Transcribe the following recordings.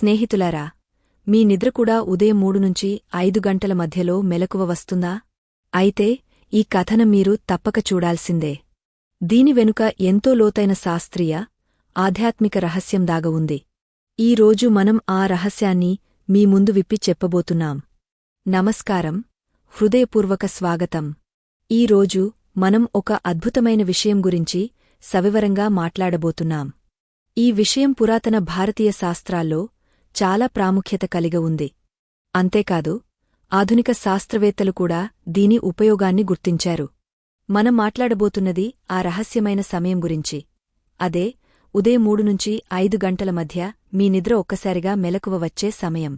స్నేహితులారా మీ నిద్ర కూడా ఉదయం మూడు నుంచి ఐదు గంటల మధ్యలో మెలకువ వస్తుందా? అయితే ఈ కథనం మీరు తప్పక చూడాల్సిందే. దీని వెనుక ఎంతో లోతైన శాస్త్రీయ ఆధ్యాత్మిక రహస్యం దాగ ఉంది. ఈ రోజు మనం ఆ రహస్యాన్ని మీ ముందు విప్పి చెప్పబోతున్నాం. నమస్కారం హృదయపూర్వక స్వాగతం. ఈ రోజు మనం ఒక అద్భుతమైన విషయం గురించి సవివరంగా మాట్లాడబోతున్నాం. ఈ విషయం పురాతన భారతీయ శాస్త్రాల్లో చాలా ప్రాముఖ్యత కలిగి ఉంది. అంతేకాదు ఆధునిక శాస్త్రవేత్తలు కూడా దీని ఉపయోగాన్ని గుర్తించారు. మనం మాట్లాడబోతున్నది ఆ రహస్యమైన సమయం గురించి. అదే ఉదయం మూడు నుంచి ఐదు గంటల మధ్య మీ నిద్ర ఒక్కసారిగా మెలకువ వచ్చే సమయం.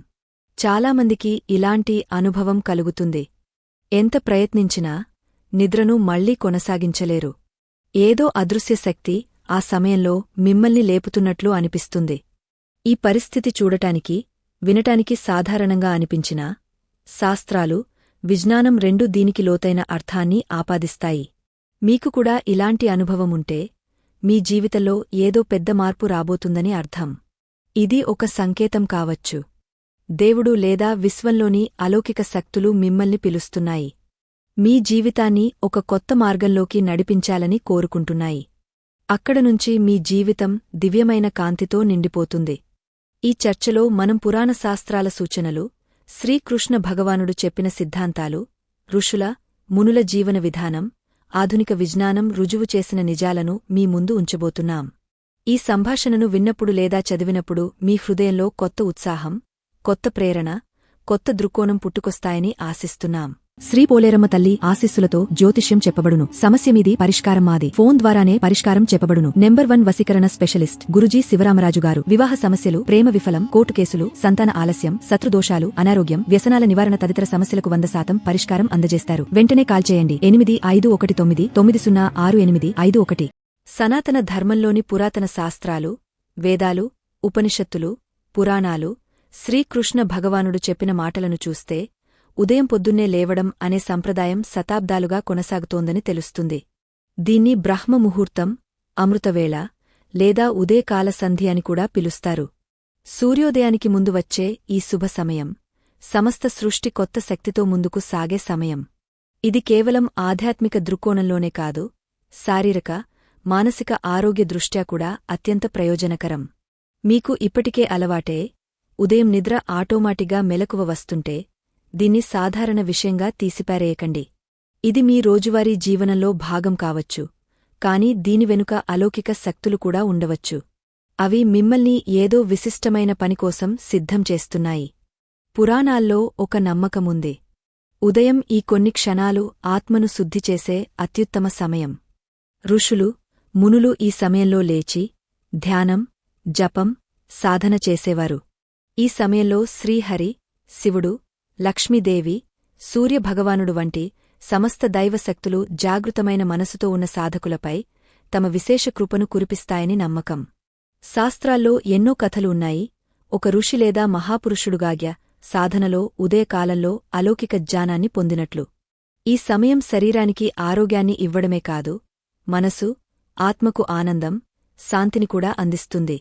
చాలామందికి ఇలాంటి అనుభవం కలుగుతుంది. ఎంత ప్రయత్నించినా నిద్రను మళ్ళీ కొనసాగించలేరు. ఏదో అదృశ్య శక్తి ఆ సమయంలో మిమ్మల్ని లేపుతున్నట్లు అనిపిస్తుంది. ఈ పరిస్థితి చూడటానికి వినటానికి సాధారణంగా అనిపించినా శాస్త్రాలు విజ్ఞానం రెండూ దీనికి లోతైన అర్థాన్ని ఆపాదిస్తాయి. మీకు కూడా ఇలాంటి అనుభవముంటే మీ జీవితంలో ఏదో పెద్ద మార్పు రాబోతుందని అర్థం. ఇది ఒక సంకేతం కావచ్చు. దేవుడు లేదా విశ్వంలోని అలౌకిక శక్తులు మిమ్మల్ని పిలుస్తున్నాయి. మీ జీవితాన్ని ఒక కొత్త మార్గంలోకి నడిపించాలని కోరుకుంటున్నాయి. అక్కడనుంచి మీ జీవితం దివ్యమైన కాంతితో నిండిపోతుంది. ఈ చర్చలో మనం పురాణ శాస్త్రాల సూచనలు శ్రీకృష్ణ భగవానుడు చెప్పిన సిద్ధాంతాలు ఋషుల మునుల జీవన విధానం ఆధునిక విజ్ఞానం రుజువు చేసిన నిజాలను మీ ముందు ఉంచబోతున్నాం. ఈ సంభాషణను విన్నప్పుడు లేదా చదివినప్పుడు మీ హృదయంలో కొత్త ఉత్సాహం కొత్త ప్రేరణ కొత్త దృక్కోణం పుట్టుకొస్తాయని ఆశిస్తున్నాం. శ్రీ పోలేరమ్మ తల్లి ఆశీస్సులతో జ్యోతిష్యం చెప్పబడును. సమస్య మీది పరిష్కారం మాది. ఫోన్ ద్వారానే పరిష్కారం చెప్పబడును. నెంబర్ వన్ వసీకరణ స్పెషలిస్ట్ గురుజీ శివరామరాజు గారు. వివాహ సమస్యలు ప్రేమ విఫలం కోర్టు కేసులు సంతాన ఆలస్యం శత్రుదోషాలు అనారోగ్యం వ్యసనాల నివారణ తదితర సమస్యలకు వంద శాతం పరిష్కారం అందజేస్తారు. వెంటనే కాల్ చేయండి. ఎనిమిది ఐదు ఒకటి తొమ్మిది తొమ్మిది సున్నా ఆరు ఎనిమిది ఐదు ఒకటి. సనాతన ధర్మంలోని పురాతన శాస్త్రాలు వేదాలు ఉపనిషత్తులు పురాణాలు శ్రీకృష్ణ భగవానుడు చెప్పిన మాటలను చూస్తే ఉదయం పొద్దున్నే లేవడం అనే సంప్రదాయం శతాబ్దాలుగా కొనసాగుతోందని తెలుస్తుంది. దీన్ని బ్రహ్మముహూర్తం అమృతవేళ లేదా ఉదయకాల సంధి అని కూడా పిలుస్తారు. సూర్యోదయానికి ముందు వచ్చే ఈ శుభ సమయం సమస్త సృష్టి కొత్త శక్తితో ముందుకు సాగే సమయం. ఇది కేవలం ఆధ్యాత్మిక దృక్కోణంలోనే కాదు శారీరక మానసిక ఆరోగ్య దృష్ట్యా కూడా అత్యంత ప్రయోజనకరం. మీకు ఇప్పటికే అలవాటే ఉదయం నిద్ర ఆటోమాటిగా మెలకువ వస్తుంటే దీన్ని సాధారణ విషయంగా తీసిపారేయకండి. ఇది మీ రోజువారీ జీవనంలో భాగం కావచ్చు కాని దీని వెనుక అలౌకిక శక్తులు కూడా ఉండవచ్చు. అవి మిమ్మల్ని ఏదో విశిష్టమైన పనికోసం సిద్ధం చేస్తున్నాయి. పురాణాల్లో ఒక నమ్మకముంది. ఉదయం ఈ కొన్ని క్షణాలు ఆత్మను శుద్ధి చేసే అత్యుత్తమ సమయం. ఋషులు మునులు ఈ సమయంలో లేచి ధ్యానం జపం సాధన చేసేవారు. ఈ సమయంలో శ్రీహరి శివుడు లక్ష్మీదేవి సూర్యభగవానుడు వంటి సమస్త దైవశక్తులు జాగృతమైన మనసుతో ఉన్న సాధకులపై తమ విశేష కృపను కురిపిస్తాయని నమ్మకం. శాస్త్రాల్లో ఎన్నో కథలు ఉన్నాయి. ఒక ఋషి లేదా మహాపురుషుడుగాగ్య సాధనలో ఉదయకాలంలో అలౌకిక జ్ఞానాన్ని పొందినట్లు. ఈ సమయం శరీరానికి ఆరోగ్యాన్ని ఇవ్వడమే కాదు మనసు ఆత్మకు ఆనందం శాంతిని కూడా అందిస్తుంది.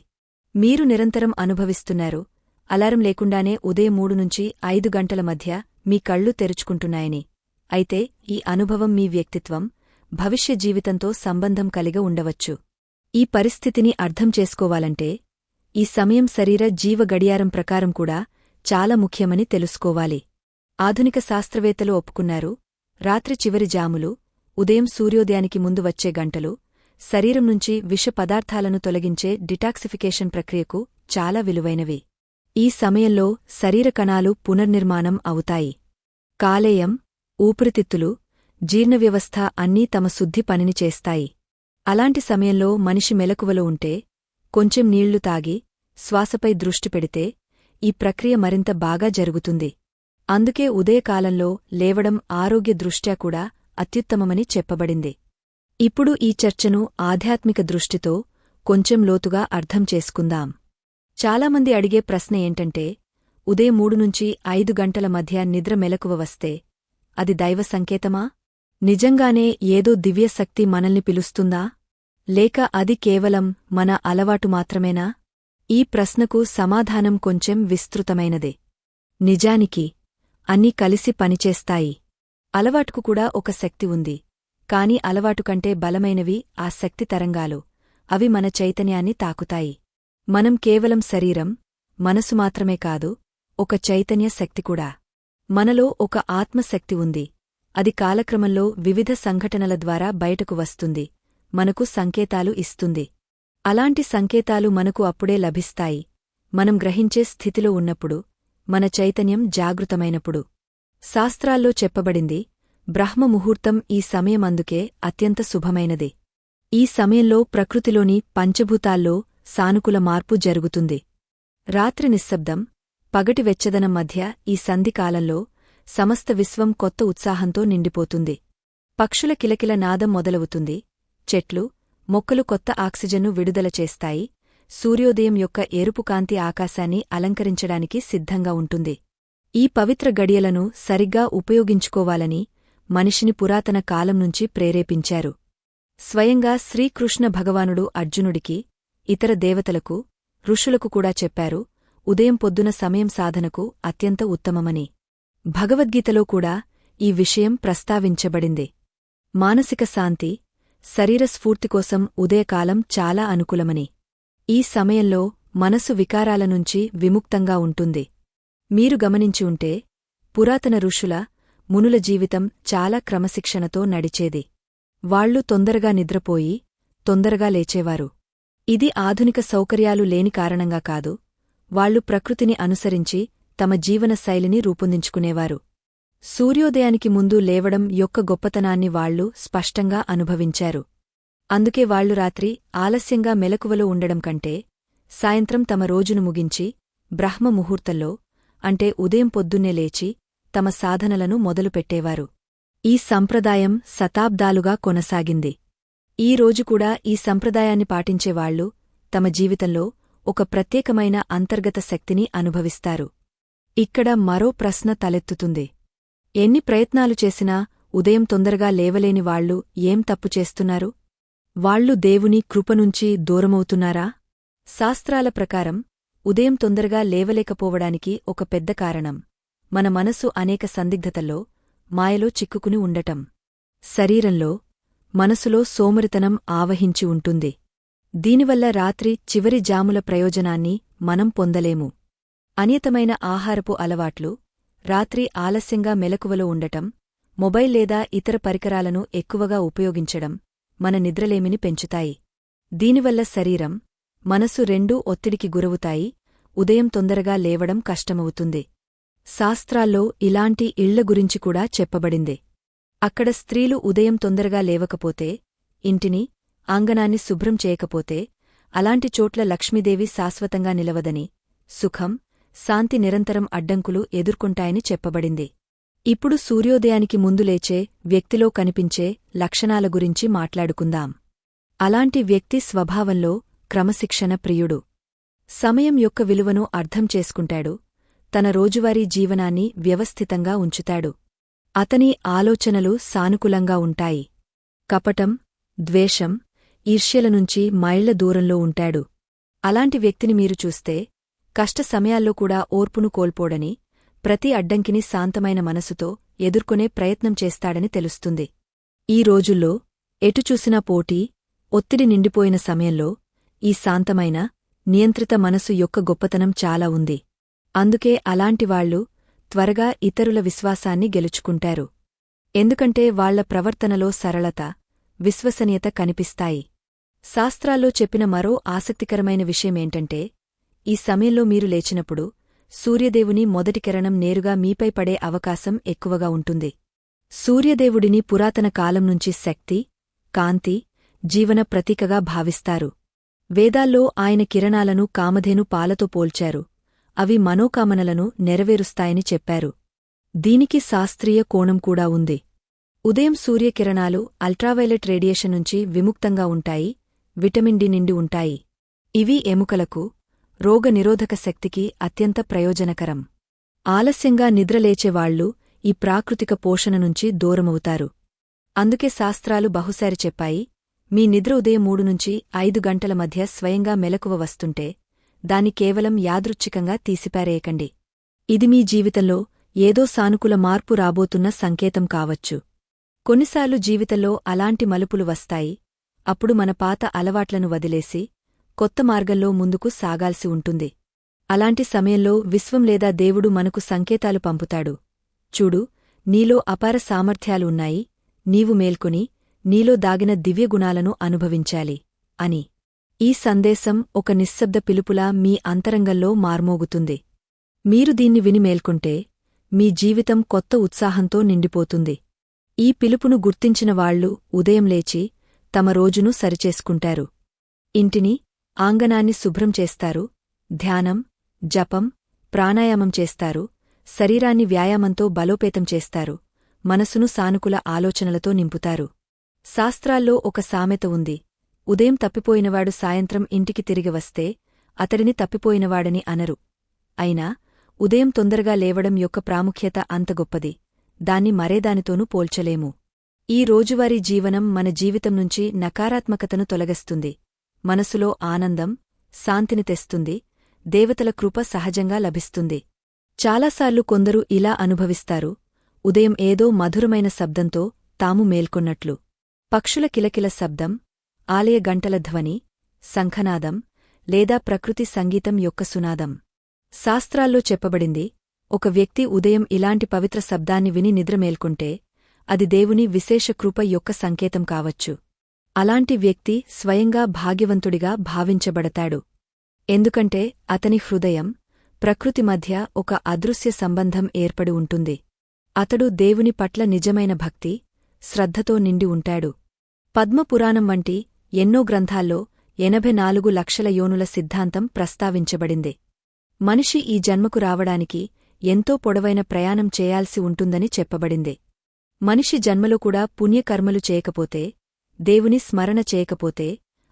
మీరు నిరంతరం అనుభవిస్తున్నారు అలారం లేకుండానే ఉదయం మూడు నుంచి ఐదు గంటల మధ్య మీ కళ్ళు తెరుచుకుంటున్నాయని. అయితే ఈ అనుభవం మీ వ్యక్తిత్వం భవిష్య జీవితంతో సంబంధం కలిగ ఉండవచ్చు. ఈ పరిస్థితిని అర్థం చేసుకోవాలంటే ఈ సమయం శరీర జీవ గడియారం ప్రకారం కూడా చాలా ముఖ్యమని తెలుసుకోవాలి. ఆధునిక శాస్త్రవేత్తలు ఒప్పుకున్నారు రాత్రి చివరి జాములు ఉదయం సూర్యోదయానికి ముందు వచ్చే గంటలు శరీరం నుంచి విష పదార్థాలను తొలగించే డిటాక్సిఫికేషన్ ప్రక్రియకు చాలా విలువైనవి. ఈ సమయంలో శరీర కణాలు పునర్నిర్మాణం అవుతాయి. కాలేయం ఊపిరితిత్తులు జీర్ణవ్యవస్థ అన్నీ తమ శుద్ధి పనిని చేస్తాయి. అలాంటి సమయంలో మనిషి మెలకువలో ఉంటే కొంచెం నీళ్ళు తాగి శ్వాసపై దృష్టి పెడితే ఈ ప్రక్రియ మరింత బాగా జరుగుతుంది. అందుకే ఉదయకాలంలో లేవడం ఆరోగ్య దృష్ట్యా కూడా అత్యుత్తమమని చెప్పబడింది. ఇప్పుడు ఈ చర్చను ఆధ్యాత్మిక దృష్టితో కొంచెం లోతుగా అర్థం చేసుకుందాం. చాలామంది అడిగే ప్రశ్న ఏంటంటే ఉదయం మూడు నుంచి ఐదు గంటల మధ్య నిద్ర మెలకువ వస్తే అది దైవ సంకేతమా? నిజంగానే ఏదో దివ్యశక్తి మనల్ని పిలుస్తుందా? లేక అది కేవలం మన అలవాటు మాత్రమేనా? ఈ ప్రశ్నకు సమాధానం కొంచెం విస్తృతమైనదే. నిజానికి అన్నీ కలిసి పనిచేస్తాయి. అలవాటుకు కూడా ఒక శక్తి ఉంది. కాని అలవాటు కంటే బలమైనవి ఆ శక్తి తరంగాలు. అవి మన చైతన్యాన్ని తాకుతాయి. మనం కేవలం శరీరం మనసు మాత్రమే కాదు ఒక చైతన్య శక్తి కూడా. మనలో ఒక ఆత్మశక్తి ఉంది. అది కాలక్రమంలో వివిధ సంఘటనల ద్వారా బయటకు వస్తుంది మనకు సంకేతాలు ఇస్తుంది. అలాంటి సంకేతాలు మనకు అప్పుడే లభిస్తాయి. మనం గ్రహించే స్థితిలో ఉన్నప్పుడు మన చైతన్యం జాగృతమైనప్పుడు. శాస్త్రాల్లో చెప్పబడింది బ్రహ్మముహూర్తం ఈ సమయమందుకే అత్యంత శుభమైనది. ఈ సమయంలో ప్రకృతిలోని పంచభూతాల్లో సానుకూల మార్పు జరుగుతుంది. రాత్రి నిశ్శబ్దం పగటి వెచ్చదనం మధ్య ఈ సంధికాలంలో సమస్త విశ్వం కొత్త ఉత్సాహంతో నిండిపోతుంది. పక్షుల కిలకిల నాదం మొదలవుతుంది. చెట్లు మొక్కలు కొత్త ఆక్సిజన్ను విడుదల చేస్తాయి. సూర్యోదయం యొక్క ఎరుపు కాంతి ఆకాశాన్ని అలంకరించడానికి సిద్ధంగా ఉంటుంది. ఈ పవిత్ర గడియలను సరిగ్గా ఉపయోగించుకోవాలని మనిషిని పురాతన కాలం నుంచి ప్రేరేపించారు. స్వయంగా శ్రీకృష్ణ భగవానుడు అర్జునుడికి ఇతర దేవతలకు ఋషులకు కూడా చెప్పారు ఉదయం పొద్దున సమయం సాధనకు అత్యంత ఉత్తమమని. భగవద్గీతలో కూడా ఈ విషయం ప్రస్తావించబడింది. మానసిక శాంతి శరీర స్ఫూర్తి కోసం ఉదయకాలం చాలా అనుకూలమని. ఈ సమయంలో మనసు వికారాల నుంచి విముక్తంగా ఉంటుంది. మీరు గమనించి ఉంటే పురాతన ఋషుల మునుల జీవితం చాలా క్రమశిక్షణతో నడిచేది. వాళ్ళు తొందరగా నిద్రపోయి తొందరగా లేచేవారు. ఇది ఆధునిక సౌకర్యాలు లేని కారణంగా కాదు వాళ్ళు ప్రకృతిని అనుసరించి తమ జీవనశైలిని రూపొందించుకునేవారు. సూర్యోదయానికి ముందు లేవడం యొక్క గొప్పతనాన్ని వాళ్ళు స్పష్టంగా అనుభవించారు. అందుకే వాళ్ళు రాత్రి ఆలస్యంగా మెలకువలో ఉండడం కంటే సాయంత్రం తమ రోజును ముగించి బ్రహ్మ ముహూర్తంలో అంటే ఉదయం పొద్దున్నే లేచి తమ సాధనలను మొదలుపెట్టేవారు. ఈ సంప్రదాయం శతాబ్దాలుగా కొనసాగింది. ఈ రోజు కూడా ఈ సంప్రదాయాన్ని పాటించేవాళ్ళు తమ జీవితంలో ఒక ప్రత్యేకమైన అంతర్గత శక్తిని అనుభవిస్తారు. ఇక్కడ మరో ప్రశ్న తలెత్తుతుంది. ఎన్ని ప్రయత్నాలు చేసినా ఉదయం తొందరగా లేవలేని వాళ్ళు ఏం తప్పు చేస్తున్నారు? వాళ్ళు దేవుని కృపనుంచి దూరమవుతున్నారా? శాస్త్రాల ప్రకారం ఉదయం తొందరగా లేవలేకపోవడానికి ఒక పెద్ద కారణం మన మనసు అనేక సందిగ్ధతల్లో మాయలో చిక్కుకుని ఉండటం. శరీరంలో మనసులో సోమరితనం ఆవహించి ఉంటుంది. దీనివల్ల రాత్రి చివరి జాముల ప్రయోజనాన్ని మనం పొందలేము. అనియతమైన ఆహారపు అలవాట్లు రాత్రి ఆలస్యంగా మెలకువలో ఉండటం మొబైల్ లేదా ఇతర పరికరాలను ఎక్కువగా ఉపయోగించడం మన నిద్రలేమిని పెంచుతాయి. దీనివల్ల శరీరం మనసు రెండూ ఒత్తిడికి గురవుతాయి ఉదయం తొందరగా లేవడం కష్టమవుతుంది. శాస్త్రాల్లో ఇలాంటి ఇళ్ళ గురించి కూడా చెప్పబడింది. అక్కడ స్త్రీలు ఉదయం తొందరగా లేవకపోతే ఇంటిని ఆంగణాన్ని శుభ్రం చేయకపోతే అలాంటి చోట్ల లక్ష్మీదేవి శాశ్వతంగా నిలవదని సుఖం శాంతి నిరంతరం అడ్డంకులు ఎదుర్కొంటాయని చెప్పబడింది. ఇప్పుడు సూర్యోదయానికి ముందు లేచే వ్యక్తిలో కనిపించే లక్షణాల గురించి మాట్లాడుకుందాం. అలాంటి వ్యక్తి స్వభావంలో క్రమశిక్షణ ప్రియుడు. సమయం యొక్క విలువను అర్థం చేసుకుంటాడు తన రోజువారీ జీవనాన్ని వ్యవస్థితంగా ఉంచుతాడు. అతని ఆలోచనలు సానుకూలంగా ఉంటాయి. కపటం ద్వేషం ఈర్ష్యల నుంచి మైళ్ళ దూరంలో ఉంటాడు. అలాంటి వ్యక్తిని మీరు చూస్తే కష్ట సమయాల్లో కూడా ఓర్పును కోల్పోడని ప్రతి అడ్డంకిని శాంతమైన మనసుతో ఎదుర్కొనే ప్రయత్నం చేస్తాడని తెలుస్తుంది. ఈ రోజుల్లో ఎటుచూసినా పోటీ ఒత్తిడి నిండిపోయిన సమయంలో ఈ శాంతమైన నియంత్రిత మనసు యొక్క గొప్పతనం చాలా ఉంది. అందుకే అలాంటివాళ్ళు త్వరగా ఇతరుల విశ్వాసాన్ని గెలుచుకుంటారు. ఎందుకంటే వాళ్ళ ప్రవర్తనలో సరళత విశ్వసనీయత కనిపిస్తాయి. శాస్త్రాల్లో చెప్పిన మరో ఆసక్తికరమైన విషయమేంటంటే ఈ సమయంలో మీరు లేచినప్పుడు సూర్యదేవుని మొదటి కిరణం నేరుగా మీపై పడే అవకాశం ఎక్కువగా ఉంటుంది. సూర్యదేవుడిని పురాతన కాలం నుంచి శక్తి కాంతి జీవన ప్రతీకగా భావిస్తారు. వేదాల్లో ఆయన కిరణాలను కామధేను పాలతో పోల్చారు. అవి మనోకామనలను నెరవేరుస్తాయని చెప్పారు. దీనికి శాస్త్రీయ కోణం కూడా ఉంది. ఉదయం సూర్యకిరణాలు అల్ట్రావైలెట్ రేడియేషన్ నుంచి విముక్తంగా ఉంటాయి విటమిన్ డి నిండి ఉంటాయి. ఇవి ఎముకలకు రోగనిరోధక శక్తికి అత్యంత ప్రయోజనకరం. ఆలస్యంగా నిద్రలేచేవాళ్ళు ఈ ప్రాకృతిక పోషణ నుంచి దూరమవుతారు. అందుకే శాస్త్రాలు బహుశారి చెప్పాయి మీ నిద్ర ఉదయం మూడు నుంచి ఐదు గంటల మధ్య స్వయంగా మెలకువ వస్తుంటే దాన్ని కేవలం యాదృచ్ఛికంగా తీసిపారేయకండి. ఇది మీ జీవితంలో ఏదో సానుకూల మార్పు రాబోతున్న సంకేతం కావచ్చు. కొన్నిసార్లు జీవితంలో అలాంటి మలుపులు వస్తాయి. అప్పుడు మన పాత అలవాట్లను వదిలేసి కొత్త మార్గంలో ముందుకు సాగాల్సి ఉంటుంది. అలాంటి సమయంలో విశ్వం లేదా దేవుడు మనకు సంకేతాలు పంపుతాడు. చూడు నీలో అపార సామర్థ్యాలు ఉన్నాయి నీవు మేల్కొని నీలో దాగిన దివ్యగుణాలను అనుభవించాలి అని. ఈ సందేశం ఒక నిశ్శబ్ద పిలుపులా మీ అంతరంగంలో మార్మోగుతుంది. మీరు దీన్ని విని మేల్కొంటే మీ జీవితం కొత్త ఉత్సాహంతో నిండిపోతుంది. ఈ పిలుపును గుర్తించిన వాళ్ళు ఉదయం లేచి తమ రోజును సరిచేసుకుంటారు. ఇంటిని ఆంగణాన్ని శుభ్రం చేస్తారు ధ్యానం జపం ప్రాణాయామం చేస్తారు శరీరాన్ని వ్యాయామంతో బలోపేతం చేస్తారు మనసును సానుకూల ఆలోచనలతో నింపుతారు. శాస్త్రాల్లో ఒక సామెత ఉంది ఉదయం తప్పిపోయినవాడు సాయంత్రం ఇంటికి తిరిగి వస్తే అతడిని తప్పిపోయినవాడని అనరు. అయినా ఉదయం తొందరగా లేవడం యొక్క ప్రాముఖ్యత అంత గొప్పది. దాన్ని మరేదానితోనూ పోల్చలేము. ఈ రోజువారీ జీవనం మన జీవితం నుంచి నకారాత్మకతను తొలగిస్తుంది. మనసులో ఆనందం శాంతిని తెస్తుంది. దేవతల కృప సహజంగా లభిస్తుంది. చాలాసార్లు కొందరు ఇలా అనుభవిస్తారు. ఉదయం ఏదో మధురమైన శబ్దంతో తాము మేల్కొన్నట్లు. పక్షుల కిలకిల శబ్దం ఆలయ గంటల ధ్వని శంఖనాదం లేదా ప్రకృతి సంగీతం యొక్క సునాదం. శాస్త్రాల్లో చెప్పబడింది ఒక వ్యక్తి ఉదయం ఇలాంటి పవిత్ర శబ్దాన్ని విని నిద్రమేల్కుంటే అది దేవుని విశేష కృప యొక్క సంకేతం కావచ్చు. అలాంటి వ్యక్తి స్వయంగా భాగ్యవంతుడిగా భావించబడతాడు. ఎందుకంటే అతని హృదయం ప్రకృతి మధ్య ఒక అదృశ్య సంబంధం ఏర్పడి ఉంటుంది. అతడు దేవుని పట్ల నిజమైన భక్తి శ్రద్ధతో నిండి ఉంటాడు. పద్మపురాణం వంటి ఎన్నో గ్రంథాల్లో ఎనభై నాలుగు లక్షల యోనుల సిద్ధాంతం ప్రస్తావించబడింది. మనిషి ఈ జన్మకు రావడానికి ఎంతో పొడవైన ప్రయాణం చేయాల్సి ఉంటుందని చెప్పబడింది. మనిషి జన్మలో కూడా పుణ్యకర్మలు చేయకపోతే దేవుని స్మరణ చేయకపోతే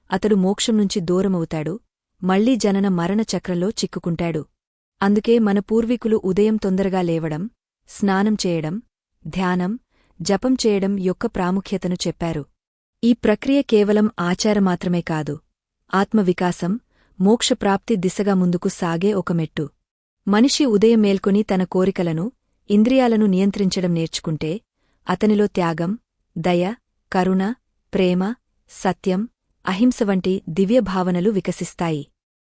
అతడు మోక్షం నుంచి దూరమవుతాడు మళ్ళీ జనన మరణ చక్రంలో చిక్కుకుంటాడు. అందుకే మన పూర్వీకులు ఉదయం తొందరగా లేవడం స్నానం చేయడం ధ్యానం జపం చేయడం యొక్క ప్రాముఖ్యతను చెప్పారు. ఈ ప్రక్రియ కేవలం ఆచారమాత్రమే కాదు. ఆత్మవికాసం మోక్షప్రాప్తి దిశగా ముందుకు సాగే ఒక మెట్టు. మనిషి ఉదయం మేల్కొని తన కోరికలను ఇంద్రియాలను నియంత్రించడం నేర్చుకుంటే అతనిలో త్యాగం దయ కరుణ ప్రేమ సత్యం అహింస వంటి దివ్యభావనలు వికసిస్తాయి.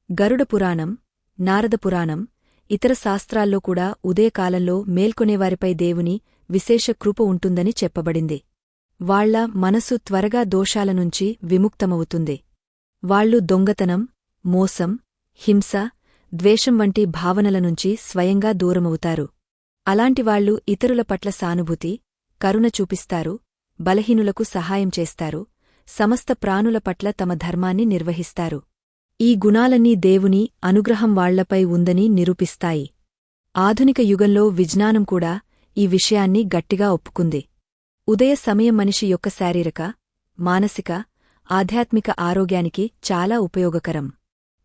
గరుడ పురాణం నారద పురాణం ఇతర శాస్త్రాల్లో కూడా ఉదయకాలంలో మేల్కొనేవారిపై దేవుని విశేష కృప ఉంటుందని చెప్పబడింది. వాళ్ళ మనసు త్వరగా దోషాలనుంచి విముక్తమవుతుంది. వాళ్ళు దొంగతనం మోసం హింస ద్వేషం వంటి భావనల నుంచి స్వయంగా దూరమవుతారు. అలాంటివాళ్ళు ఇతరుల పట్ల సానుభూతి కరుణ చూపిస్తారు బలహీనులకు సహాయం చేస్తారు సమస్త ప్రాణుల పట్ల తమ ధర్మాన్ని నిర్వహిస్తారు. ఈ గుణాలన్నీ దేవుని అనుగ్రహం వాళ్ళపై ఉందని నిరూపిస్తాయి. ఆధునిక యుగంలో విజ్ఞానం కూడా ఈ విషయాన్ని గట్టిగా ఒప్పుకుంది. ఉదయ సమయం మనిషి యొక్క శారీరక మానసిక ఆధ్యాత్మిక ఆరోగ్యానికి చాలా ఉపయోగకరం.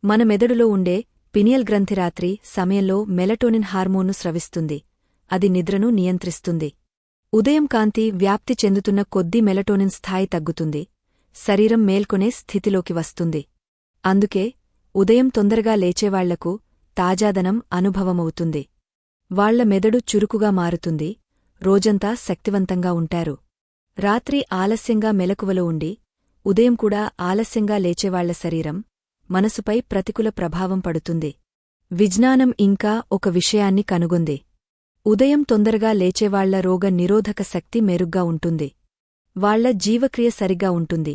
మన మెదడులో ఉండే పినియల్ గ్రంథిరాత్రి సమయంలో మెలటోనిన్ హార్మోన్ను స్రవిస్తుంది. అది నిద్రను నియంత్రిస్తుంది. ఉదయం కాంతి వ్యాప్తి చెందుతున్న కొద్దీ మెలటోనిన్ స్థాయి తగ్గుతుంది. శరీరం మేల్కొనే స్థితిలోకి వస్తుంది. అందుకే ఉదయం తొందరగా లేచేవాళ్ళకు తాజాదనం అనుభవమవుతుంది. వాళ్ళ మెదడు చురుకుగా మారుతుంది. రోజంతా శక్తివంతంగా ఉంటారు. రాత్రి ఆలస్యంగా మెలకువలో ఉండి ఉదయం కూడా ఆలస్యంగా లేచేవాళ్ళ శరీరం మనసుపై ప్రతికూల ప్రభావం పడుతుంది. విజ్ఞానం ఇంకా ఒక విషయాన్ని కనుగొంది. ఉదయం తొందరగా లేచేవాళ్ళ రోగ నిరోధక శక్తి మెరుగ్గా ఉంటుంది. వాళ్ళ జీవక్రియ సరిగ్గా ఉంటుంది.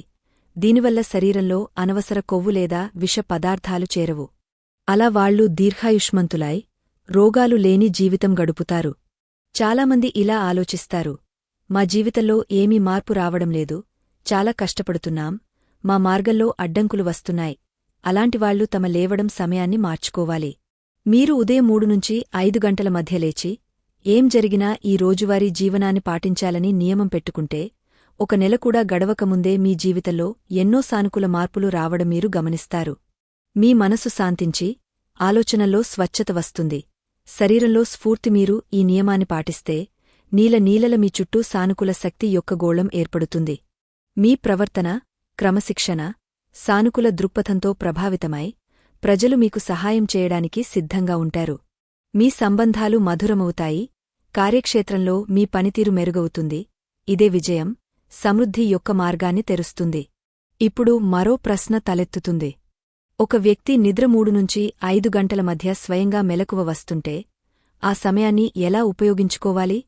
దీనివల్ల శరీరంలో అనవసర కొవ్వు లేదా విష పదార్థాలు చేరవు. అలా వాళ్ళు దీర్ఘాయుష్మంతులై రోగాలు లేని జీవితం గడుపుతారు. చాలామంది ఇలా ఆలోచిస్తారు. మా జీవితంలో ఏమీ మార్పు రావడం లేదు. చాలా కష్టపడుతున్నాం. మా మార్గంలో అడ్డంకులు వస్తున్నాయి. అలాంటివాళ్ళు తమ లేవడం సమయాన్ని మార్చుకోవాలి. మీరు ఉదయం మూడు నుంచి ఐదు గంటల మధ్య లేచి ఏం జరిగినా ఈ రోజువారీ జీవనాన్ని పాటించాలని నియమం పెట్టుకుంటే ఒక నెల కూడా గడవకముందే మీ జీవితంలో ఎన్నో సానుకూల మార్పులు రావడం మీరు గమనిస్తారు. మీ మనసు శాంతించి ఆలోచనల్లో స్వచ్ఛత వస్తుంది. శరీరంలో స్ఫూర్తి మీరు ఈ నియమాన్ని పాటిస్తే నీల నీలల మీ చుట్టూ సానుకూల శక్తి యొక్క గోళం ఏర్పడుతుంది. మీ ప్రవర్తన క్రమశిక్షణ సానుకూల దృక్పథంతో ప్రభావితమై ప్రజలు మీకు సహాయం చేయడానికి సిద్ధంగా ఉంటారు. మీ సంబంధాలు మధురమవుతాయి కార్యక్షేత్రంలో మీ పనితీరు మెరుగవుతుంది ఇదే విజయం సమృద్ధి యొక్క మార్గాన్ని తెరుస్తుంది. ఇప్పుడు మరో ప్రశ్న తలెత్తుతుంది. ఒక వ్యక్తి నిద్ర మూడు నుంచి ఐదు గంటల మధ్య స్వయంగా మెలకువ వస్తుంటే ఆ సమయాన్ని ఎలా ఉపయోగించుకోవాలి?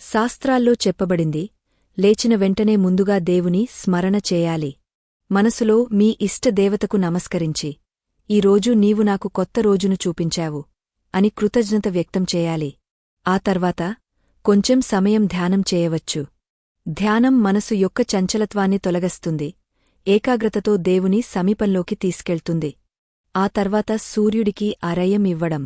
శాస్త్రాల్లో చెప్పబడింది లేచిన వెంటనే ముందుగా దేవుని స్మరణ చేయాలి. మనసులో మీ ఇష్టదేవతకు నమస్కరించి ఈరోజు నీవు నాకు కొత్త రోజును చూపించావు అని కృతజ్ఞత వ్యక్తం చేయాలి. ఆ తర్వాత కొంచెం సమయం ధ్యానం చేయవచ్చు. ధ్యానం మనసు యొక్క చంచలత్వాన్ని తొలగస్తుంది. ఏకాగ్రతతో దేవుని సమీపంలోకి తీసుకెళ్తుంది. ఆ తర్వాత సూర్యుడికి అరయం ఇవ్వడం.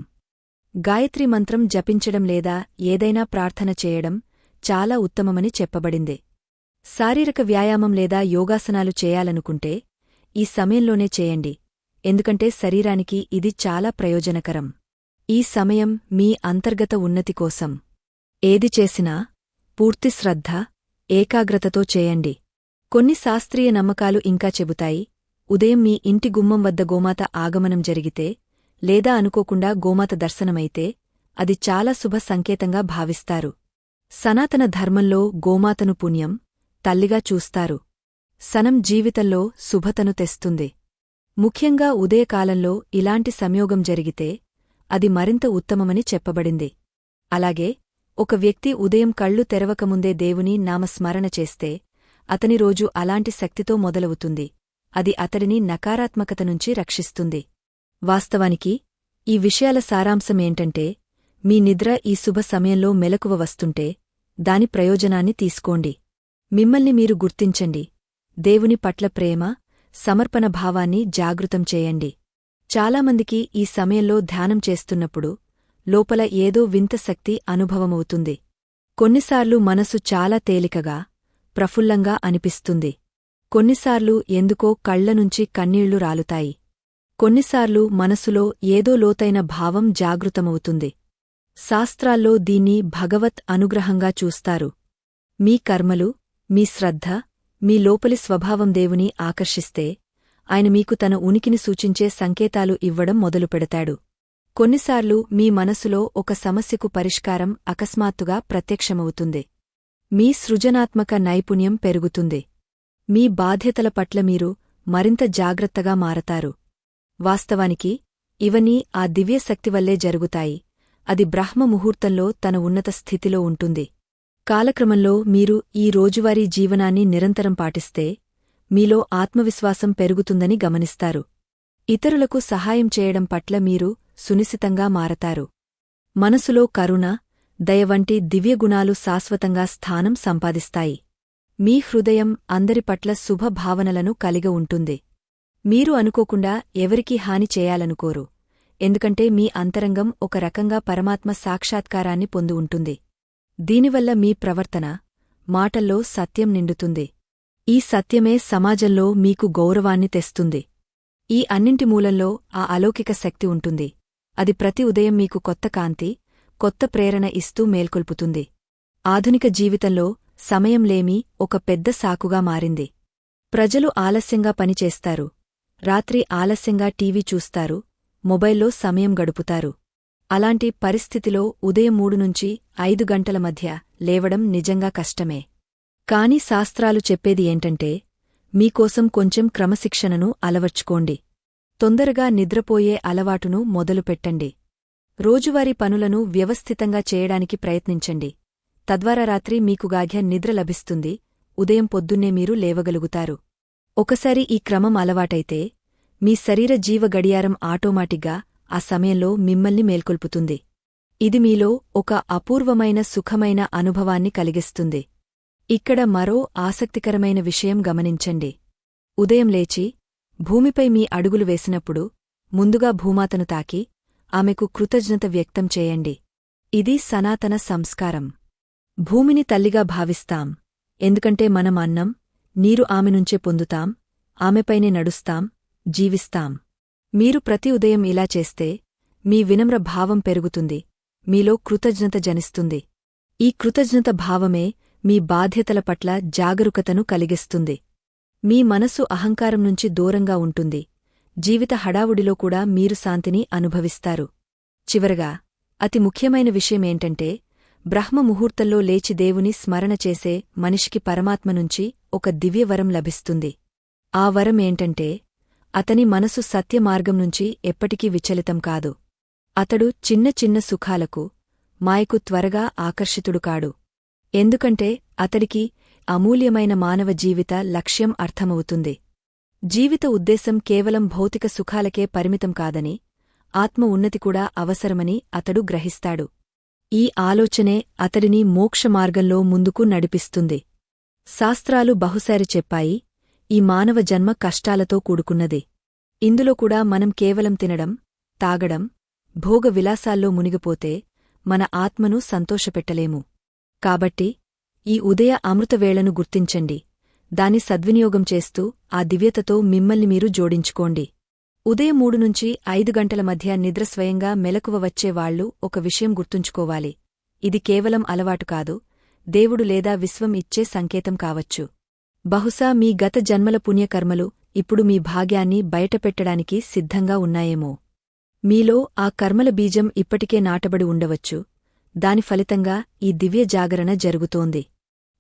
గాయత్రి మంత్రం జపించడం లేదా ఏదైనా ప్రార్థన చేయడం చాలా ఉత్తమమని చెప్పబడింది. శారీరక వ్యాయామం లేదా యోగాసనాలు చేయాలనుకుంటే ఈ సమయంలోనే చేయండి. ఎందుకంటే శరీరానికి ఇది చాలా ప్రయోజనకరం. ఈ సమయం మీ అంతర్గత ఉన్నతి కోసం. ఏది చేసినా పూర్తి శ్రద్ధ ఏకాగ్రతతో చేయండి. కొన్ని శాస్త్రీయ నమ్మకాలు ఇంకా చెబుతాయి. ఉదయం మీ ఇంటి గుమ్మం వద్ద గోమాత ఆగమనం జరిగితే లేదా అనుకోకుండా గోమాత దర్శనమైతే అది చాలా శుభ సంకేతంగా భావిస్తారు. సనాతన ధర్మంలో గోమాతను పుణ్యం తల్లిగా చూస్తారు. సనం జీవితంలో శుభతను తెస్తుంది. ముఖ్యంగా ఉదయకాలంలో ఇలాంటి సంయోగం జరిగితే అది మరింత ఉత్తమమని చెప్పబడింది. అలాగే ఒక వ్యక్తి ఉదయం కళ్ళు తెరవకముందే దేవుని నామస్మరణ చేస్తే అతని రోజు అలాంటి శక్తితో మొదలవుతుంది. అది అతడిని నకారాత్మకత నుంచి రక్షిస్తుంది. వాస్తవానికి ఈ విషయాల సారాంశమేంటంటే మీ నిద్ర ఈ శుభ సమయంలో మెలకువ వస్తుంటే దాని ప్రయోజనాన్ని తీసుకోండి. మిమ్మల్ని మీరు గుర్తించండి. దేవుని పట్ల ప్రేమ సమర్పణ భావాన్ని జాగృతం చేయండి. చాలామందికి ఈ సమయంలో ధ్యానం చేస్తున్నప్పుడు లోపల ఏదో వింత శక్తి అనుభవమవుతుంది. కొన్నిసార్లు మనసు చాలా తేలికగా ప్రఫుల్లంగా అనిపిస్తుంది. కొన్నిసార్లు ఎందుకో కళ్ళనుంచి కన్నీళ్ళు రాలుతాయి. కొన్నిసార్లు మనసులో ఏదో లోతైన భావం జాగృతమవుతుంది. శాస్త్రాల్లో దీన్ని భగవత్ అనుగ్రహంగా చూస్తారు. మీ కర్మలు మీ శ్రద్ధ మీ లోపలి స్వభావం దేవుని ఆకర్షిస్తే ఆయన మీకు తన ఉనికిని సూచించే సంకేతాలు ఇవ్వడం మొదలుపెడతాడు కొన్నిసార్లు మీ మనసులో ఒక సమస్యకు పరిష్కారం అకస్మాత్తుగా ప్రత్యక్షమవుతుంది. మీ సృజనాత్మక నైపుణ్యం పెరుగుతుంది. మీ బాధ్యతల పట్ల మీరు మరింత జాగ్రత్తగా మారతారు. వాస్తవానికి ఇవన్నీ ఆ దివ్యశక్తి వల్లే జరుగుతాయి. అది బ్రహ్మ ముహూర్తంలో తన ఉన్నత స్థితిలో ఉంటుంది. కాలక్రమంలో మీరు ఈ రోజువారీ జీవనాన్ని నిరంతరం పాటిస్తే మీలో ఆత్మవిశ్వాసం పెరుగుతుందని గమనిస్తారు. ఇతరులకు సహాయం చేయడం పట్ల మీరు సునిశితంగా మారతారు. మనసులో కరుణ దయవంటి దివ్యగుణాలు శాశ్వతంగా స్థానం సంపాదిస్తాయి. మీ హృదయం అందరి పట్ల శుభభావనలను కలిగి ఉంటుంది. మీరు అనుకోకుండా ఎవరికీ హాని చేయాలనుకోరు. ఎందుకంటే మీ అంతరంగం ఒక రకంగా పరమాత్మ సాక్షాత్కారాన్ని పొందు ఉంటుంది. దీనివల్ల మీ ప్రవర్తన మాటల్లో సత్యం నిండుతుంది. ఈ సత్యమే సమాజంలో మీకు గౌరవాన్ని తెస్తుంది. ఈ అన్నింటి మూలంలో ఆ అలౌకిక శక్తి ఉంటుంది. అది ప్రతి ఉదయం మీకు కొత్త కాంతి కొత్త ప్రేరణ ఇస్తూ మేల్కొల్పుతుంది. ఆధునిక జీవితంలో సమయంలేమి ఒక పెద్ద సాకుగా మారింది. ప్రజలు ఆలస్యంగా పనిచేస్తారు. రాత్రి ఆలస్యంగా టీవీ చూస్తారు. మొబైల్లో సమయం గడుపుతారు. అలాంటి పరిస్థితిలో ఉదయం మూడు నుంచి ఐదు గంటల మధ్య లేవడం నిజంగా కష్టమే. కాని శాస్త్రాలు చెప్పేది ఏంటంటే మీకోసం కొంచెం క్రమశిక్షణను అలవర్చుకోండి. తొందరగా నిద్రపోయే అలవాటును మొదలుపెట్టండి. రోజువారీ పనులను వ్యవస్థితంగా చేయడానికి ప్రయత్నించండి. తద్వారా రాత్రి మీకు గాఘ్య నిద్ర లభిస్తుంది. ఉదయం పొద్దున్నే మీరు లేవగలుగుతారు. ఒకసారి ఈ క్రమం అలవాటైతే మీ శరీర జీవ గడియారం ఆటోమాటిగ్గా ఆ సమయంలో మిమ్మల్ని మేల్కొల్పుతుంది. ఇది మీలో ఒక అపూర్వమైన సుఖమైన అనుభవాన్ని కలిగిస్తుంది. ఇక్కడ మరో ఆసక్తికరమైన విషయం గమనించండి. ఉదయం లేచి భూమిపై మీ అడుగులు వేసినప్పుడు ముందుగా భూమాతను తాకి ఆమెకు కృతజ్ఞత వ్యక్తం చేయండి. ఇది సనాతన సంస్కారం. భూమిని తల్లిగా భావిస్తాం. ఎందుకంటే మనం అన్నం నీరు ఆమెనుంచే పొందుతాం ఆమెపైనే నడుస్తాం జీవిస్తాం. మీరు ప్రతి ఉదయం ఇలా చేస్తే మీ వినమ్ర భావం పెరుగుతుంది మీలో కృతజ్ఞత జనిస్తుంది. ఈ కృతజ్ఞత భావమే మీ బాధ్యతల పట్ల జాగరూకతను కలిగిస్తుంది. మీ మనసు అహంకారం నుంచి దూరంగా ఉంటుంది. జీవిత హడావుడిలో కూడా మీరు శాంతిని అనుభవిస్తారు. చివరగా అతి ముఖ్యమైన విషయమేంటంటే బ్రహ్మ ముహూర్తంలో లేచి దేవుని స్మరణ చేసే మనిషికి పరమాత్మ నుంచి ఒక దివ్యవరం లభిస్తుంది. ఆ వరం ఏంటంటే అతని మనసు సత్యమార్గం నుంచి ఎప్పటికీ విచలితం కాదు. అతడు చిన్న చిన్న సుఖాలకు మాయకు త్వరగా ఆకర్షితుడు కాడు. ఎందుకంటే అతడికి అమూల్యమైన మానవ జీవిత లక్ష్యం అర్థమవుతుంది. జీవిత ఉద్దేశం కేవలం భౌతిక సుఖాలకే పరిమితం కాదని ఆత్మ ఉన్నతి కూడా అవసరమని అతడు గ్రహిస్తాడు. ఈ ఆలోచనే అతడిని మోక్షమార్గంలో ముందుకు నడిపిస్తుంది. శాస్త్రాలు బహుశారి చెప్పాయి ఈ మానవ జన్మ కష్టాలతో కూడుకున్నది. ఇందులో కూడా మనం కేవలం తినడం తాగడం భోగ విలాసాల్లో మునిగిపోతే మన ఆత్మను సంతోషపెట్టలేము. కాబట్టి ఈ ఉదయ అమృతవేళను గుర్తించండి. దాని సద్వినియోగం చేస్తూ ఆ దివ్యతతో మిమ్మల్ని మీరు జోడించుకోండి. ఉదయం మూడు నుంచి ఐదు గంటల మధ్య నిద్ర స్వయంగా మెలకువ వచ్చేవాళ్ళు ఒక విషయం గుర్తుంచుకోవాలి. ఇది కేవలం అలవాటు కాదు దేవుడు లేదా విశ్వం ఇచ్చే సంకేతం కావచ్చు. బహుశా మీ గత జన్మల పుణ్యకర్మలు ఇప్పుడు మీ భాగ్యాన్ని బయటపెట్టడానికి సిద్ధంగా ఉన్నాయేమో. మీలో ఆ కర్మల బీజం ఇప్పటికే నాటబడి ఉండవచ్చు. దాని ఫలితంగా ఈ దివ్య జాగరణ జరుగుతోంది.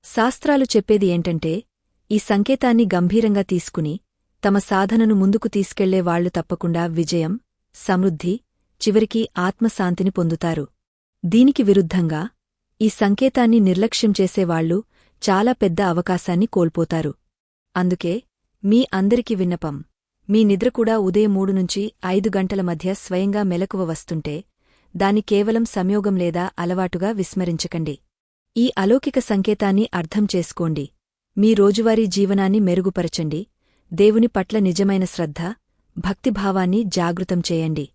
శాస్త్రాలు చెప్పేది ఏంటంటే ఈ సంకేతాన్ని గంభీరంగా తీసుకుని తమ సాధనను ముందుకు తీసుకెళ్ళే వాళ్ళు తప్పకుండా విజయం సమృద్ధి చివరికి ఆత్మశాంతిని పొందుతారు. దీనికి విరుద్ధంగా ఈ సంకేతాన్ని నిర్లక్ష్యం చేసేవాళ్ళు చాలా పెద్ద అవకాశాన్ని కోల్పోతారు. అందుకే మీ అందరికి విన్నపం. మీ నిద్ర కూడా ఉదయం మూడు నుంచి ఐదు గంటల మధ్య స్వయంగా మెలకువ వస్తుంటే దాని కేవలం సంయోగం లేదా అలవాటుగా విస్మరించకండి. ఈ అలౌకిక సంకేతాన్ని అర్థం చేసుకోండి. మీ రోజువారీ జీవనాన్ని మెరుగుపరచండి. దేవుని పట్ల నిజమైన శ్రద్ధ భక్తిభావాన్ని జాగృతం చేయండి.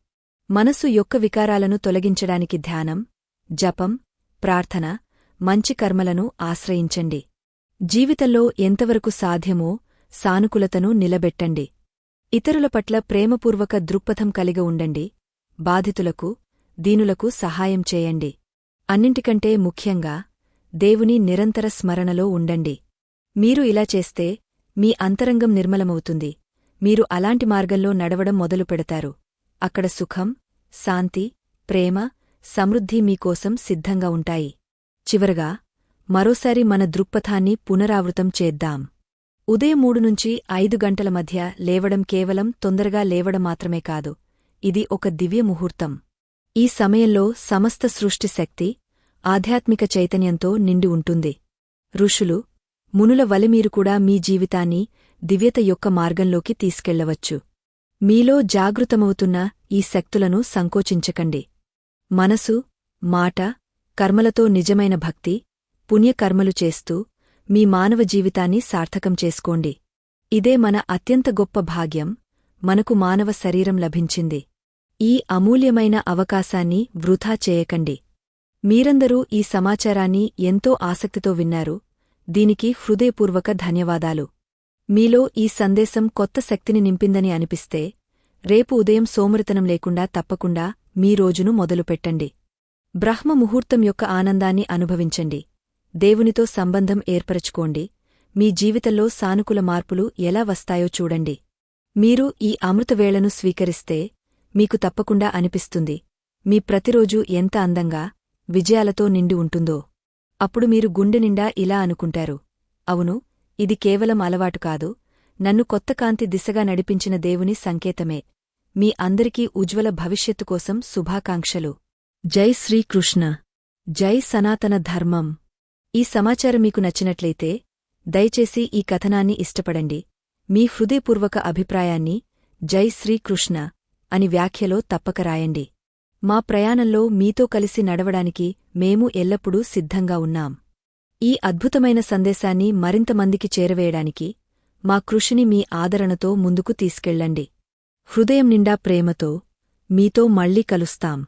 మనసు యొక్క వికారాలను తొలగించడానికి ధ్యానం జపం ప్రార్థన మంచి కర్మలను ఆశ్రయించండి. జీవితంలో ఎంతవరకు సాధ్యమో సానుకూలతను నిలబెట్టండి. ఇతరుల పట్ల ప్రేమపూర్వక దృక్పథం కలిగి ఉండండి. బాధితులకు దీనులకు సహాయం చేయండి. అన్నింటికంటే ముఖ్యంగా దేవుని నిరంతర స్మరణలో ఉండండి. మీరు ఇలా చేస్తే మీ అంతరంగం నిర్మలమవుతుంది. మీరు అలాంటి మార్గంలో నడవడం మొదలు పెడతారు. అక్కడ సుఖం శాంతి ప్రేమ సమృద్ధి మీకోసం సిద్ధంగా ఉంటాయి. చివరగా మరోసారి మన దృక్పథాన్ని పునరావృతం చేద్దాం. ఉదయం మూడు నుంచి ఐదు గంటల మధ్య లేవడం కేవలం తొందరగా లేవడం మాత్రమే కాదు. ఇది ఒక దివ్య ముహూర్తం. ఈ సమయంలో సమస్త సృష్టి శక్తి ఆధ్యాత్మిక చైతన్యంతో నిండి ఉంటుంది. ఋషులు మునుల వలెమీరు కూడా మీ జీవితాన్ని దివ్యత యొక్క మార్గంలోకి తీసుకెళ్ళవచ్చు. మీలో జాగృతమవుతున్న ఈ శక్తులను సంకోచించకండి. మనసు మాట కర్మలతో నిజమైన భక్తి పుణ్యకర్మలు చేస్తూ మీ మానవ జీవితాన్ని సార్థకం చేసుకోండి. ఇదే మన అత్యంత గొప్ప భాగ్యం మనకు మానవ శరీరం లభించింది. ఈ అమూల్యమైన అవకాశాన్ని వృథా చేయకండి. మీరందరూ ఈ సమాచారాన్ని ఎంతో ఆసక్తితో విన్నారు. దీనికి హృదయపూర్వక ధన్యవాదాలు. మీలో ఈ సందేశం కొత్త శక్తిని నింపిందని అనిపిస్తే రేపు ఉదయం సోమరితనం లేకుండా తప్పకుండా మీ రోజును మొదలుపెట్టండి. బ్రహ్మ ముహూర్తం యొక్క ఆనందాన్ని అనుభవించండి. దేవునితో సంబంధం ఏర్పరచుకోండి. మీ జీవితంలో సానుకూల మార్పులు ఎలా వస్తాయో చూడండి. మీరు ఈ అమృతవేళను స్వీకరిస్తే మీకు తప్పకుండా అనిపిస్తుంది. మీ ప్రతిరోజూ ఎంత అందంగా విజయాలతో నిండి ఉంటుందో. అప్పుడు మీరు గుండె నిండా ఇలా అనుకుంటారు. అవును ఇది కేవలం అలవాటు కాదు. నన్ను కొత్త కాంతి దిశగా నడిపించిన దేవుని సంకేతమే. మీ అందరికీ ఉజ్వల భవిష్యత్తు కోసం శుభాకాంక్షలు. జై శ్రీకృష్ణ. జై సనాతన ధర్మం. ఈ సమాచారం మీకు నచ్చినట్లయితే దయచేసి ఈ కథనాన్ని ఇష్టపడండి. మీ హృదయపూర్వక అభిప్రాయాన్ని జై శ్రీకృష్ణ అని వ్యాఖ్యలో తప్పక రాయండి. మా ప్రయాణంలో మీతో కలిసి నడవడానికి మేము ఎల్లప్పుడూ సిద్ధంగా ఉన్నాం. ఈ అద్భుతమైన సందేశాన్ని మరింతమందికి చేరవేయడానికి మా కృషిని మీ ఆదరణతో ముందుకు తీసుకెళ్ళండి హృదయం నిండా ప్రేమతో మీతో మళ్ళీ కలుస్తాం.